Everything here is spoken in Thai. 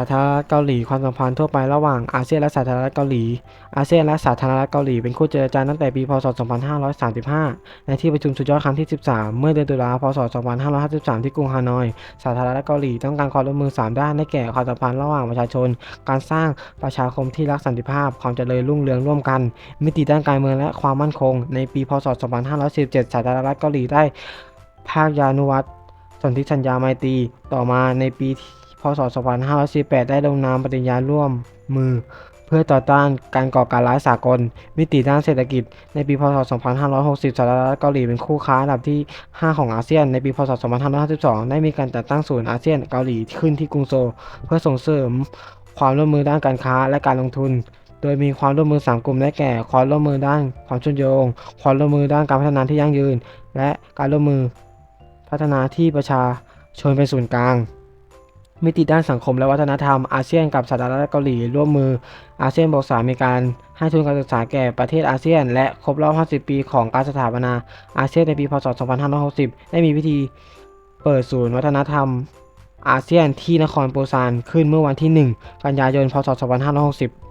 าธารณรัฐเกาหลีความสัมพันธ์ทั่วไประหว่างอาเซียนและสาธารณรัฐเกาหลี อาเซียนและสาธารณรัฐเกาหลีเป็นคู่เจรจาตั้งแต่ปีพศ 2535 ในที่ประชุมสุดยอดครั้งที่ 13 เมื่อเดือนตุลาคม พศ 2553 ที่กรุงฮานอย สาธารณรัฐเกาหลีต้องการความร่วมมือ 3 ด้านได้แก่ความสัมพันธ์ระหว่างประชาชน การสร้างประชาคมที่รักสันติภาพ ความเจริญรุ่งเรืองร่วมกัน มิติด้านการเมืองและความมั่นคง ในปี พศ 2547 สาธารณรัฐเกาหลีได้ภาคยานุวัตรสนธิสัญญาไมตรีต่อมาในปี ศ 2548 ได้ลงนามปฏิญญาร่วมมือ เพื่อต่อต้านการก่อการร้ายสากล มิติด้านเศรษฐกิจ ในปี พศ 2560สาธารณรัฐเกาหลีเป็นคู่ค้าอันดับที่ 5 ของอาเซียน ในปี พศ 2552 ได้มีการจัดตั้งศูนย์อาเซียนเกาหลีขึ้นที่กรุงโซลเพื่อส่งเสริมความร่วมมือด้านการค้าและการลงทุน โดยมีความร่วมมือ 3 กลุ่มได้แก่ ความร่วมมือด้านความเชื่อมโยง ความร่วมมือด้านการพัฒนาที่ยั่งยืน และการร่วมมือพัฒนาที่ประชาชนเป็นศูนย์กลาง มิติด้านสังคมและวัฒนธรรมอาเซียนกับสหรัฐเกาหลีร่วมมืออาเซียนบอกสามีการให้ทุนการศึกษาแก่ประเทศอาเซียน และครบรอบ 50 ปีของการสถาปนาอาเซียนในปีพศ 2560 ได้มีพิธีเปิดศูนย์วัฒนธรรมอาเซียนที่นครปูซานขึ้นเมื่อวันที่ 1 กันยายน พศ 2560